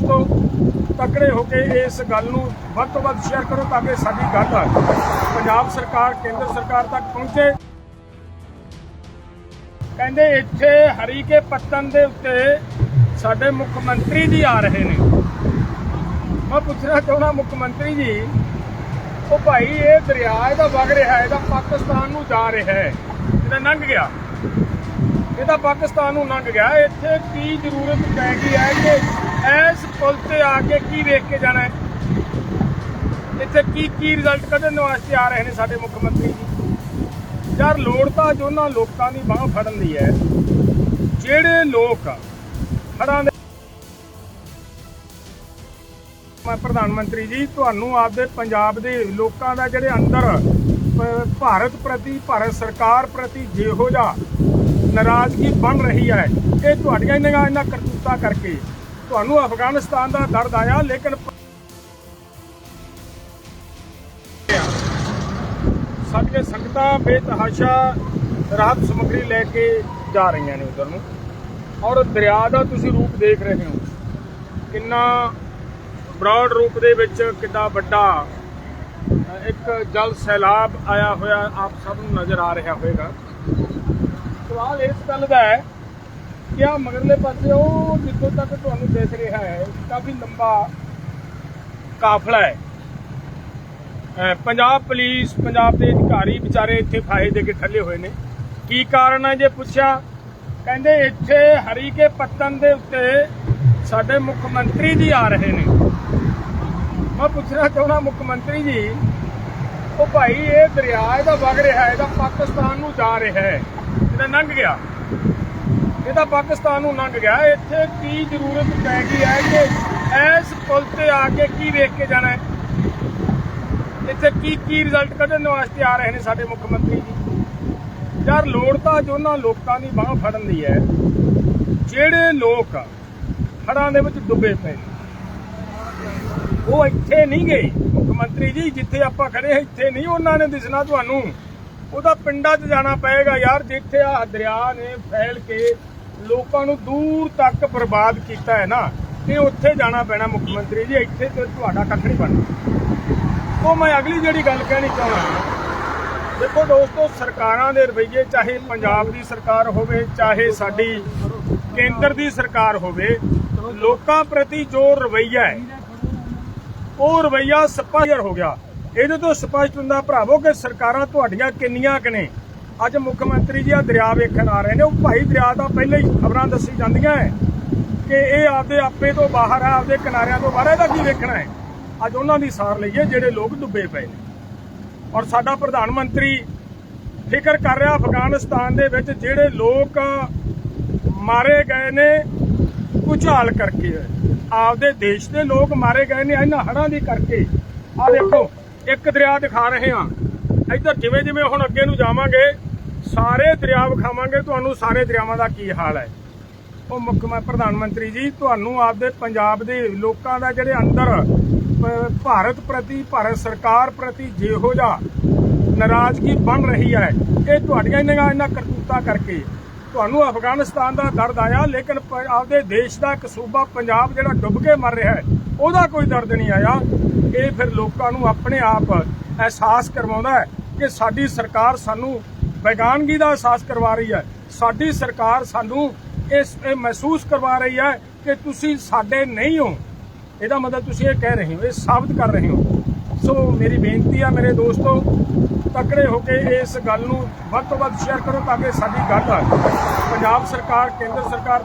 ਦੋਸਤੋ ਤਕੜੇ ਹੋ ਕੇ ਇਸ ਗੱਲ ਨੂੰ ਵੱਧ ਤੋਂ ਵੱਧ ਸ਼ੇਅਰ ਕਰੋ ਤਾਂ ਕਿ ਸਾਡੀ ਗੱਲ ਪੰਜਾਬ ਸਰਕਾਰ, ਕੇਂਦਰ ਸਰਕਾਰ ਤੱਕ ਪਹੁੰਚੇ। ਕਹਿੰਦੇ ਇੱਥੇ ਹਰੀਕੇ ਪੱਤਨ ਦੇ ਉੱਤੇ ਸਾਡੇ ਮੁੱਖ ਮੰਤਰੀ ਜੀ ਆ ਰਹੇ ਨੇ। ਮੈਂ ਪੁੱਛਣਾ ਚਾਹੁੰਦਾ ਮੁੱਖ ਮੰਤਰੀ ਜੀ, ਉਹ ਭਾਈ ਇਹ ਦਰਿਆ ਇਹਦਾ ਵਗ ਰਿਹਾ ਹੈ, ਇਹਦਾ ਪਾਕਿਸਤਾਨ ਨੂੰ ਜਾ ਰਿਹਾ ਹੈ। ਇਹਦਾ ਲੰਘ ਗਿਆ। ਇਹਦਾ ਪਾਕਿਸਤਾਨ ਨੂੰ ਲੰਘ ਗਿਆ। ਇੱਥੇ ਕੀ ਜ਼ਰੂਰਤ ਪੈ ਗਈ ਹੈ ਕਿ ਇਸ ਪੁਲ ਤੇ ਆ ਕੇ ਕੀ ਵੇਖ ਕੇ ਜਾਣਾ ਹੈ? ਇੱਥੇ ਕੀ ਕੀ ਰਿਜ਼ਲਟ ਕੱਢਣ ਵਾਸਤੇ ਆ ਰਹੇ ਨੇ ਸਾਡੇ ਮੁੱਖ ਮੰਤਰੀ ਜੀ? ਯਾਰ ਲੋੜ ਤਾਂ ਜੋ ਉਹਨਾਂ ਲੋਕਾਂ ਦੀ ਬਾਹ ਫੜਨ ਦੀ ਹੈ। ਜਿਹੜੇ ਲੋਕ ਹੜਾਂ ਮੈਂ ਪ੍ਰਧਾਨ ਮੰਤਰੀ ਜੀ, ਤੁਹਾਨੂੰ ਆਪਦੇ ਪੰਜਾਬ ਦੇ ਲੋਕਾਂ ਦਾ ਜਿਹੜੇ ਅੰਦਰ ਭਾਰਤ ਪ੍ਰਤੀ, ਭਾਰਤ ਸਰਕਾਰ ਪ੍ਰਤੀ ਜਿਹੋ ਜਿਹਾ ਨਾਰਾਜ਼ਗੀ ਬਣ ਰਹੀ ਹੈ, ਇਹ ਤੁਹਾਡੀਆਂ ਇਹਨਾਂ ਇਹਨਾਂ ਕਰਤੂਤਾਂ ਕਰਕੇ। ਤੁਹਾਨੂੰ ਅਫਗਾਨਿਸਤਾਨ ਦਾ ਦਰਦ ਆਇਆ, ਲੇਕਿਨ ਸਾਡੀਆਂ ਸੰਗਤਾਂ ਬੇਤਹਾਸ਼ਾ ਰਾਹਤ ਸਮੱਗਰੀ ਲੈ ਕੇ ਜਾ ਰਹੀਆਂ ਨੇ ਉਧਰ ਨੂੰ। ਔਰ ਦਰਿਆ ਦਾ ਤੁਸੀਂ ਰੂਪ ਦੇਖ ਰਹੇ ਹੋ। ਕਿੰਨਾ ਬ੍ਰੌਡ ਰੂਪ ਦੇ ਵਿੱਚ ਕਿੰਨਾ ਵੱਡਾ ਇੱਕ ਜਲ ਸੈਲਾਬ ਆਇਆ ਹੋਇਆ ਆਪ ਸਭ ਨੂੰ ਨਜ਼ਰ ਆ ਰਿਹਾ ਹੋਵੇਗਾ। ਸਵਾਲ ਇਸ ਗੱਲ ਦਾ ਹੈ ਕਿ ਮਗਰਲੇ ਪਾਸੇ ਉਹ ਜਿੱਥੋਂ ਤੱਕ ਤੁਹਾਨੂੰ ਦਿਖ ਰਿਹਾ ਹੈ, ਕਾਫੀ ਲੰਬਾ ਕਾਫਲਾ ਹੈ। ਪੰਜਾਬ ਪੁਲਿਸ, ਪੰਜਾਬ ਦੇ ਅਧਿਕਾਰੀ ਵਿਚਾਰੇ ਇੱਥੇ ਫਾਹੇ ਦੇ ਕੇ ਥੱਲੇ ਹੋਏ ਨੇ। ਕੀ ਕਾਰਨ ਹੈ ਜੇ ਪੁੱਛਿਆ? ਕਹਿੰਦੇ ਇੱਥੇ ਹਰੀਕੇ ਪੱਤਨ ਦੇ ਉੱਤੇ ਸਾਡੇ ਮੁੱਖ ਮੰਤਰੀ ਜੀ ਆ ਰਹੇ ਨੇ। ਮੈਂ ਪੁੱਛਣਾ ਚਾਹੁੰਦਾ ਮੁੱਖ ਮੰਤਰੀ ਜੀ, ਉਹ ਭਾਈ ਇਹ ਦਰਿਆ ਇਹਦਾ ਵਗ ਰਿਹਾ ਹੈ, ਇਹਦਾ ਪਾਕਿਸਤਾਨ ਨੂੰ ਜਾ ਰਿਹਾ ਹੈ, ਇਹਦਾ ਲੰਘ ਗਿਆ। ਇਹਦਾ ਪਾਕਿਸਤਾਨ ਨੂੰ ਲੰਘ ਗਿਆ। ਇੱਥੇ ਕੀ ਜ਼ਰੂਰਤ ਪੈ ਗਈ ਹੈ ਕਿ ਇਸ ਪੁਲ ਤੇ ਆ ਕੇ ਕੀ ਵੇਖ ਕੇ ਜਾਣਾ ਹੈ? ਇੱਥੇ ਕੀ ਕੀ ਰਿਜ਼ਲਟ ਕੱਢਣ ਵਾਸਤੇ ਆ ਰਹੇ ਨੇ ਸਾਡੇ ਮੁੱਖ ਮੰਤਰੀ ਜੀ? ਯਾਰ ਲੋੜ ਤਾਂ ਜੋ ਉਹਨਾਂ ਲੋਕਾਂ ਦੀ ਬਾਹ ਫੜਨ ਦੀ ਹੈ। ਜਿਹੜੇ ਲੋਕ ਹੜਾਂ ਦੇ ਵਿੱਚ ਡੁੱਬੇ ਪਏ ਨੇ। ਉਹ ਇੱਥੇ ਨਹੀਂ ਗਏ। ਮੁੱਖ ਮੰਤਰੀ ਜੀ, ਜਿੱਥੇ ਆਪਾਂ ਖੜੇ ਇੱਥੇ ਨਹੀਂ ਉਹਨਾਂ ਨੇ ਦਿਸਣਾ ਤੁਹਾਨੂੰ। ਉਹਦਾ ਪਿੰਡਾਂ 'ਚ ਜਾਣਾ ਪਏਗਾ ਯਾਰ, ਜਿੱਥੇ ਆ ਦਰਿਆ ਨੇ ਫੈਲ ਕੇ ਲੋਕਾਂ ਨੂੰ ਦੂਰ ਤੱਕ ਬਰਬਾਦ ਕੀਤਾ ਹੈ ਨਾ, ਤੇ ਉੱਥੇ ਜਾਣਾ ਪੈਣਾ ਮੁੱਖ ਮੰਤਰੀ ਜੀ, ਇੱਥੇ ਤੇ ਤੁਹਾਡਾ ਕੱਖ ਨਹੀਂ ਬਣਦਾ ਉਹ ਮੈਂ ਅਗਲੀ ਜਿਹੜੀ ਗੱਲ ਕਹਿਣੀ ਚਾਹੁੰਦਾ ਦੇਖੋ ਦੋਸਤੋ, ਸਰਕਾਰਾਂ ਦੇ ਰਵੱਈਏ, ਚਾਹੇ ਪੰਜਾਬ ਦੀ ਸਰਕਾਰ ਹੋਵੇ, ਚਾਹੇ ਸਾਡੀ ਕੇਂਦਰ ਦੀ ਸਰਕਾਰ ਹੋਵੇ, ਲੋਕਾਂ ਪ੍ਰਤੀ ਜੋ ਰਵੱਈਆ ਹੈ, ਉਹ ਰਵੱਈਆ ਸਪਸ਼ਟ ਹੋ ਗਿਆ। ਇਹਦੇ ਤੋਂ ਸਪਸ਼ਟ ਹੁੰਦਾ ਭਰਾਵੋ ਕਿ ਸਰਕਾਰਾਂ ਤੁਹਾਡੀਆਂ ਕਿੰਨੀਆਂ ਕੁ ਨੇ? ਅੱਜ ਮੁੱਖ ਮੰਤਰੀ ਜੀ ਆ ਦਰਿਆ ਵੇਖਣ ਆ ਰਹੇ ਨੇ। ਉਹ ਭਾਈ ਦਰਿਆ ਦਾ ਪਹਿਲਾਂ ਹੀ ਖਬਰਾਂ ਦੱਸੀ ਜਾਂਦੀਆਂ ਹੈ ਕਿ ਇਹ ਆਪਦੇ ਆਪੇ ਤੋਂ ਬਾਹਰ ਆ ਆਪਦੇ ਕਿਨਾਰਿਆਂ ਤੋਂ ਬਾਹਰ ਆ, ਇਹਦਾ ਕੀ ਵੇਖਣਾ ਹੈ ਅੱਜ ਉਹਨਾਂ ਦੀ ਸਾਰ ਲਈਏ ਜਿਹੜੇ ਲੋਕ ਡੁੱਬੇ ਪਏ ਨੇ। ਔਰ ਸਾਡਾ ਪ੍ਰਧਾਨ ਮੰਤਰੀ ਫਿਕਰ ਕਰ ਰਿਹਾ ਅਫਗਾਨਿਸਤਾਨ ਦੇ ਵਿੱਚ ਜਿਹੜੇ ਲੋਕ ਮਾਰੇ ਗਏ ਨੇ ਭੁਚਾਲ ਕਰਕੇ। ਆਪਦੇ ਦੇਸ਼ ਦੇ ਲੋਕ ਮਾਰੇ ਗਏ ਨੇ ਇਹਨਾਂ ਹੜ੍ਹਾਂ ਦੀ ਕਰਕੇ। ਆ ਦੇਖੋ ਇੱਕ ਦਰਿਆ ਦਿਖਾ ਰਹੇ ਹਾਂ। ਇੱਧਰ ਜਿਵੇਂ ਜਿਵੇਂ ਹੁਣ ਅੱਗੇ ਨੂੰ ਜਾਵਾਂਗੇ ਸਾਰੇ ਦਰਿਆ ਵਿਖਾਵਾਂਗੇ, ਤੁਹਾਨੂੰ ਸਾਰੇ ਦਰਿਆਵਾਂ ਦਾ ਕੀ ਹਾਲ ਹੈ? ਉਹ ਮੁੱਖ ਮੈਂ ਪ੍ਰਧਾਨ ਮੰਤਰੀ ਜੀ, ਤੁਹਾਨੂੰ ਆਪਦੇ ਪੰਜਾਬ ਦੇ ਲੋਕਾਂ ਦਾ ਜਿਹੜੇ ਅੰਦਰ ਭਾਰਤ ਪ੍ਰਤੀ, ਭਾਰਤ ਸਰਕਾਰ ਪ੍ਰਤੀ ਜਿਹੋ ਜਿਹਾ ਨਾਰਾਜ਼ਗੀ ਬਣ ਰਹੀ ਹੈ, ਇਹ ਤੁਹਾਡੀਆਂ ਇਹਨਾਂ ਇਹਨਾਂ ਕਰਤੂਤਾਂ ਕਰਕੇ। ਤੁਹਾਨੂੰ ਅਫਗਾਨਿਸਤਾਨ ਦਾ ਦਰਦ ਆਇਆ, ਲੇਕਿਨ ਆਪਦੇ ਦੇਸ਼ ਦਾ ਇੱਕ ਸੂਬਾ ਪੰਜਾਬ ਜਿਹੜਾ ਡੁੱਬ ਕੇ ਮਰ ਰਿਹਾ ਹੈ, ਉਹਦਾ ਕੋਈ ਦਰਦ ਨਹੀਂ ਆਇਆ। ਇਹ ਫਿਰ ਲੋਕਾਂ ਨੂੰ ਆਪਣੇ ਆਪ ਅਹਿਸਾਸ ਕਰਵਾਉਂਦਾ ਹੈ ਕਿ ਸਾਡੀ ਸਰਕਾਰ ਸਾਨੂੰ ਬੇਗਾਨਗੀ ਦਾ ਅਹਿਸਾਸ ਕਰਵਾ ਰਹੀ ਹੈ। ਸਾਡੀ ਸਰਕਾਰ ਸਾਨੂੰ ਇਸ, ਇਹ ਮਹਿਸੂਸ ਕਰਵਾ ਰਹੀ ਹੈ ਕਿ ਤੁਸੀਂ ਸਾਡੇ ਨਹੀਂ ਹੋ। ਇਹਦਾ ਮਤਲਬ ਤੁਸੀਂ ਇਹ ਕਹਿ ਰਹੇ ਹੋ, ਇਹ ਸਾਬਤ ਕਰ ਰਹੇ ਹੋ। ਸੋ ਮੇਰੀ ਬੇਨਤੀ ਆ ਮੇਰੇ ਦੋਸਤੋ, ਤਕੜੇ ਹੋ ਕੇ ਇਸ ਗੱਲ ਨੂੰ ਵੱਧ ਤੋਂ ਵੱਧ ਸ਼ੇਅਰ ਕਰੋ ਤਾਂ ਕਿ ਸਾਡੀ ਗੱਲ ਪੰਜਾਬ ਸਰਕਾਰ, ਕੇਂਦਰ ਸਰਕਾਰ